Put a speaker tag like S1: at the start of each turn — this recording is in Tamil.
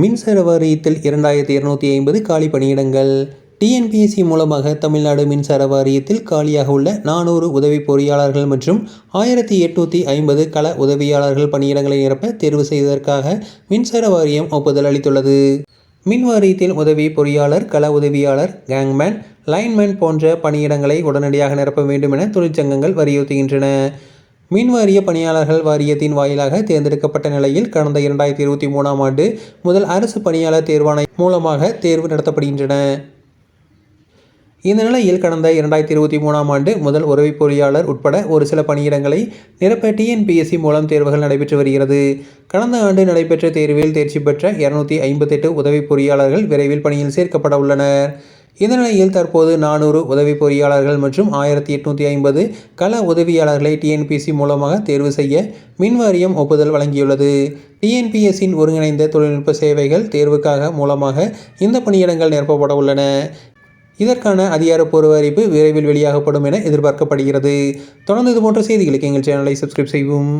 S1: மின்சார வாரியத்தில் இரண்டாயிரத்தி இருநூத்தி ஐம்பது காலி பணியிடங்கள். டிஎன்பிஎஸ்சி மூலமாக தமிழ்நாடு மின்சார வாரியத்தில் காலியாக உள்ள நானூறு உதவி பொறியாளர்கள் மற்றும் ஆயிரத்தி எட்நூற்றி ஐம்பது கள உதவியாளர்கள் பணியிடங்களை நிரப்ப தேர்வு செய்வதற்காக மின்சார வாரியம் ஒப்புதல் அளித்துள்ளது. மின் வாரியத்தில் உதவி பொறியாளர் கள உதவியாளர் கேங்மேன் லைன்மேன் போன்ற பணியிடங்களை உடனடியாக நிரப்ப வேண்டும் என தொழிற்சங்கங்கள் வலியுறுத்துகின்றன. மின் வாரிய பணியாளர்கள் வாரியத்தின் வாயிலாக தேர்ந்தெடுக்கப்பட்ட நிலையில் கடந்த இரண்டாயிரத்தி இருபத்தி மூணாம் ஆண்டு முதல் அரசு பணியாளர் தேர்வாணை மூலமாக தேர்வு நடத்தப்படுகின்றன. இந்த நிலையில் கடந்த இரண்டாயிரத்தி இருபத்தி மூணாம் ஆண்டு முதல் உதவி பொறியாளர் உட்பட ஒரு சில பணியிடங்களை நிரப்ப டிஎன்பிஎஸ்சி மூலம் தேர்வுகள் நடைபெற்று வருகிறது. கடந்த ஆண்டு நடைபெற்ற தேர்வில் தேர்ச்சி பெற்ற இருநூத்தி ஐம்பத்தெட்டு உதவி பொறியாளர்கள் விரைவில் பணியில் சேர்க்கப்பட உள்ளனர். இந்த நிலையில் தற்போது நானூறு உதவி பொறியாளர்கள் மற்றும் ஆயிரத்தி எட்நூற்றி ஐம்பது கள உதவியாளர்களை டிஎன்பிசி மூலமாக தேர்வு செய்ய மின்வாரியம் ஒப்புதல் வழங்கியுள்ளது. டிஎன்பிஎஸ்ஸின் ஒருங்கிணைந்த தொழில்நுட்ப சேவைகள் தேர்வுக்காக மூலமாக இந்த பணியிடங்கள் நிரப்பப்பட உள்ளன. இதற்கான அதிகாரப்பூர்வ அறிவிப்பு விரைவில் வெளியாகப்படும் என எதிர்பார்க்கப்படுகிறது. தொடர்ந்து இது போன்ற செய்திகளுக்கு எங்கள் சேனலை சப்ஸ்கிரைப் செய்வோம்